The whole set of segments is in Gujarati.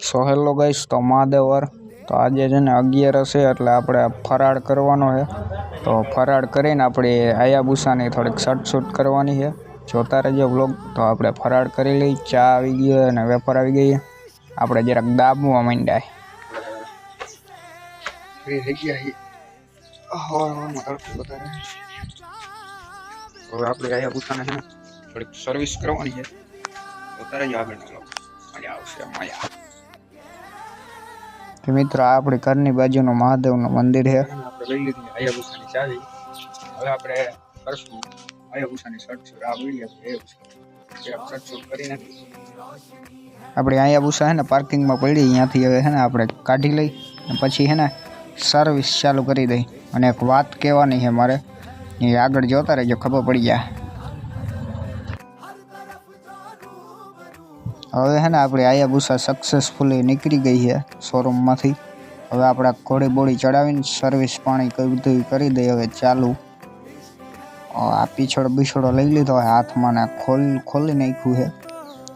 સો હેલો ગાઈસ તો મહાદેવર તો આજે છે ને અગિયાર હશે એટલે આપણે ફરાળ કરવાનો છે તો ફરાળ કરીને આપણે આયાબુસાની થોડીક શર્ટ શૂટ કરવાની છે જોતા રહેજો બ્લોગ તો આપણે ફરાળ કરી લઈ ચા આવી ગઈ અને વેપાર આવી ગઈ આપણે જરાક દાબવા માંડ્યા ફ્રી થઈ ગયા છીએ હવારમાં તડકો વધારે હવે આપણે આયાબુસાને છે ને થોડીક સર્વિસ કરવાની છે જોતા રહેજો આગળના બ્લોગ મજા આવશે મજા તો મિત્રો આ આપણી ઘરની બાજુનું મહાદેવનું મંદિર છે. આપણે લઈ લીધી આયાભૂષાની ચાવી. હવે આપણે કરશું આયાભૂષાની શર્ટ આ વીડિયો શર્ટ શૂટ કરી નાખી આપણી આયાભૂષા છે ને પાર્કિંગમાં પડી અહીંયાથી હવે છે ને આપણે કાઢી લઈ અને પછી છે ને સર્વિસ ચાલુ કરી દઈ. અને એક વાત કહેવાની છે મારે એ આગળ જોતા રહેજો ખબર પડી જાય. હવે હે ને આપણી આયાભૂષા સક્સેસફુલી નીકળી ગઈ છે શોરૂમમાંથી હવે આપણે ઘોડી બોડી ચડાવીને સર્વિસ પાણી કઈ બધું કરી દઈએ. હવે ચાલુ. આ પીછોડો બિછોડો લઈ લીધો હોય હાથમાં ને ખોલ, ખોલી નાખ્યું છે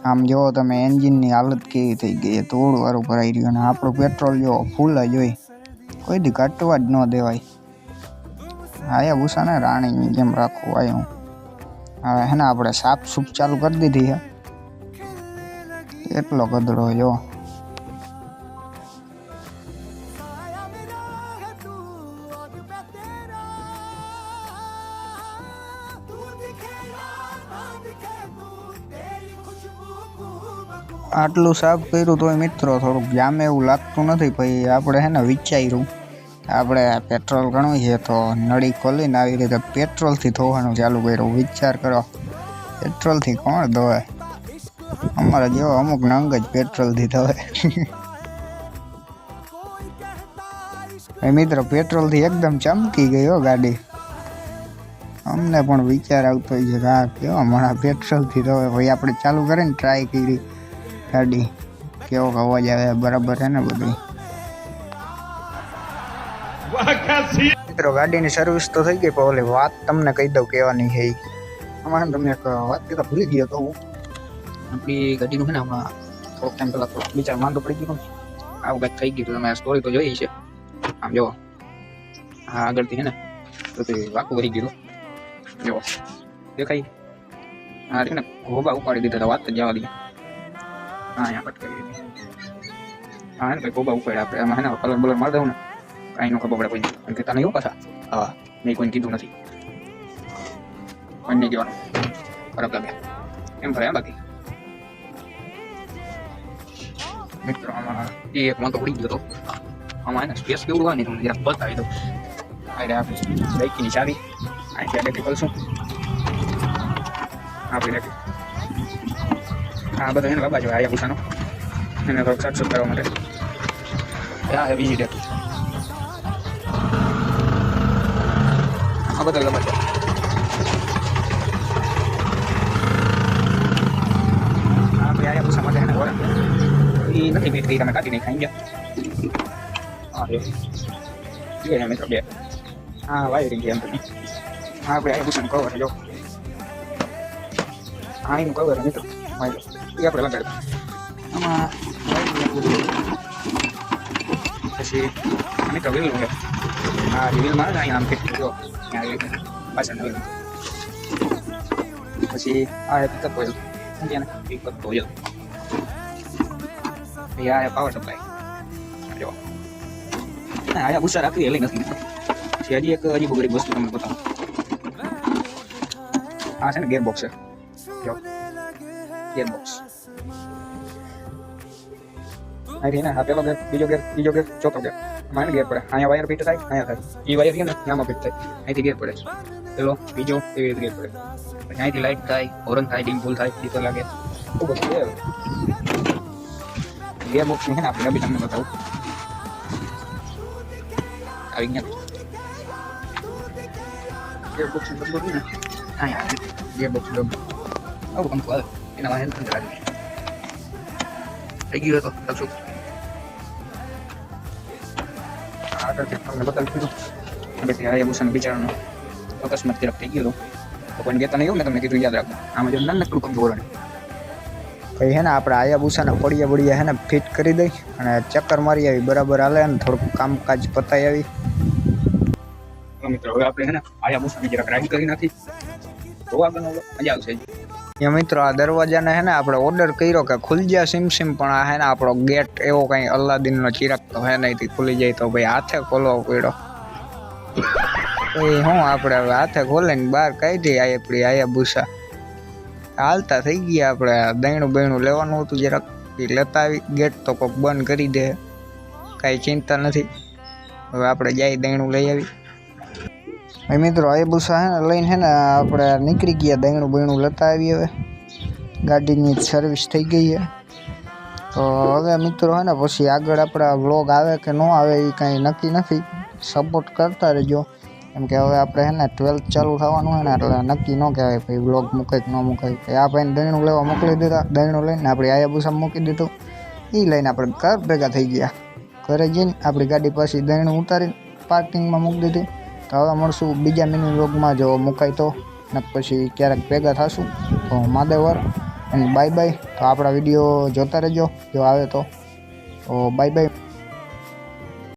આમ જુઓ તમે, એન્જિનની હાલત કેવી થઈ ગઈ છે તોડ વાળું ભરાઈ રહ્યું અને આપણું પેટ્રોલ જો ફૂલ જ હોય. કોઈ દી ઘટવા જ ન દેવાય. આયાભૂષાને રાણીની જેમ રાખવું આવ્યું હવે હે ને આપણે સાફ સૂફ ચાલુ કરી દીધી છે એટલો ગધડો જો. આટલું સાફ કર્યું તોય મિત્રો થોડુંક જામે એવું લાગતું નથી ભાઈ આપણે હે ને વિચાર્યું. આપણે પેટ્રોલ ઘણું છે તો નળી ખોલીને આવી રીતે પેટ્રોલથી ધોવાનું ચાલુ કર્યું. વિચાર કરો, પેટ્રોલથી કોણ ધોવે? અમારે જેવો અમુક નંગ જ પેટ્રોલથી ધોવે એ મિત્રો પેટ્રોલથી એકદમ ચમકી ગઈ હો ગાડી અમને પણ વિચાર આવતો હોય છે કે આ કેવા મારા પેટ્રોલથી ધોવે ભાઈ આપણે ચાલુ કરીને ટ્રાય કરી ગાડી કેવો અવાજ આવે બરાબર છે ને બધું મિત્રો ગાડીની સર્વિસ તો થઈ ગઈ પણ ઓલી વાત તમને કહી દઉં કહેવાની છે ઈ. આમાં છે ને તમને એક વાત કહેતા ભૂલી ગયો તો હું આપણી ગાડીનું છે ને હમણાં થોડોક ટાઈમ પહેલાં થોડોક વિચાર માંદો પડી ગયો. આવું કંઈક થઈ ગયું તમે સ્ટોરી તો જોઈ છે આમ જો હા આગળથી છે ને તો તે વાકું ભરી ગયું જો દેખાય હા છે ને ઘોબા ઉપાડી દીધા વાત જવા દી હા અહીંયા કરી દીધી હા ને ગોબા ઉપાડ્યા આપણે એમાં ને કલર બલર મારી દઉં ને કાંઈ ન ખબર પડે કોઈ કે તને એવું પાછા હા મેં કોઈને કીધું નથી કોઈને નહીં કહેવાનું બરાબર એમ ભરાય બાકી મિત્રો આમાં એ એક વાંધો પડી ગયો હતો આમાં એને સ્પેસ કેવું હોય ને તમને જરાક બતાવી દઉં આડે આપણી બાઈકની ચાવી અહીંથી આડે ખોલશું આપણી રેકી આ બધો એને બાબા જો આયા પૂછાનો એને થોડુંક સાફ સુફ કરવા માટે આ હે બીજી ડેક આ બધા લંબા છે ગઈ તમે કાઢી નહીં ખાઈ ગયા જોઈએ મિત્રો બે હા વાયરિંગ એમ તો હા આપણે આયા પૂછાનું કવર જો હા એનું કવર મિત્રો એ આપણે લગાડ્યું આમાં પછી મિત્રો વ્હીલ છે હા ને અહીંયા આમ ફિટ જો પાછળ વ્હીલ પછી આ પિકઅપ ઓઇલ સમજ્યા ને પિકઅપ ઓઇલ પછી આ પાવર સપ્લાય જો ના આ ગુસ્સા રાખવી એટલે નથી હજી એક હજી ગરીબ વસ્તુ તમને બતાવું આ છે ને ગેર બોક્સ છે જો ગેર બોક્સ અહીં ને આ પેલો ગેર બીજો ગેર બીજો ગેર ચોથો ગેર મારે ગેર પડે અહીંયા વાયર ફિટ થાય અહીંયા થાય એ વાયર ને આમાં ફિટ થાય અહીંથી ગેર પડે પેલો બીજો એવી રીતે ગેર પડે અહીંથી લાઈટ થાય હોરન થાય ડીમ ફૂલ થાય દીતો લાગે ખૂબ બધું dia boxingnya apa nggak bisa nggak tahu. Kau ingat. Dia boxing sebelumnya ah ya. Dia box belum oh bukan kual ini namanya kendaraan lagi gitu tuh langsung. Ada di pengobatan itu sampai tiara ya busan bicara no Tokas mati tidak tinggi loh. Pokoknya kita nih, kita mikir itu ya, Drag. Sama jalan, nak lupa gue પછી હે ને આપણે આયા ભૂસાના પડિયા બડિયા હે ને ફિટ કરી દઈ અને ચક્કર મારી આવી બરાબર હાલે ને થોડુંક કામકાજ પતાઈ આવી મિત્રો હવે આપણે હે ને આયા મુસાફરી જરાક રાઈડ કરી નાખી તો આગળ મજા આવશે એ મિત્રો આ દરવાજાને હે ને આપણે ઓર્ડર કર્યો કે ખુલ જા સિમ સિમ પણ આ હે ને આપણો ગેટ એવો કંઈ અલ્લાદીનનો ચિરાગ તો હે નહીં થી ખુલી જાય તો ભાઈ હાથે ખોલવો પડ્યો તો એ હું આપણે હવે હાથે ખોલીને બહાર કાઢી આ આપણી આયા ભૂસા હાલતા થઈ ગયા આપણે દહીણું બહીણું લેવાનું હતું જરાક એ લેતા આવી ગેટ તો કોક બંધ કરી દે કાંઈ ચિંતા નથી હવે આપણે જાય દહીણું લઈ આવી ભાઈ મિત્રો આયબુસા હે ને લઈને હે ને આપણે નીકળી ગયા દહીણું બહીણું લેતા આવી હવે ગાડીની સર્વિસ થઈ ગઈ છે તો હવે મિત્રો હે ને પછી આગળ આપણા વ્લોગ આવે કે ન આવે એ કાંઈ નક્કી નથી સપોર્ટ કરતા રહેજો કેમ કે હવે આપણે હે ને ટ્વેલ્થ ચાલુ થવાનું હોય ને, એટલે નક્કી ન કહેવાય ભાઈ વ્લોગ મૂકે કે ન ભાઈ, આ ભાઈને દહીણું લેવા મોકલી દીધા, દહીણું લઈને આપણે આયાબુસા મૂકી દીધું. એ લઈને આપણે ઘર ભેગા થઈ ગયા. ઘરે જઈને આપણી ગાડી પાછી દહીણું ઉતારીને પાર્કિંગમાં મૂકી દીધી. તો હવે મળશું બીજા મિની વ્લોગમાં જો મુકાય તો. ને પછી ક્યારેક ભેગા થશું, તો માદેવર અને બાય બાય તો આપણા વીડિયો જોતા રહેજો, જો આવે તો. તો બાય બાય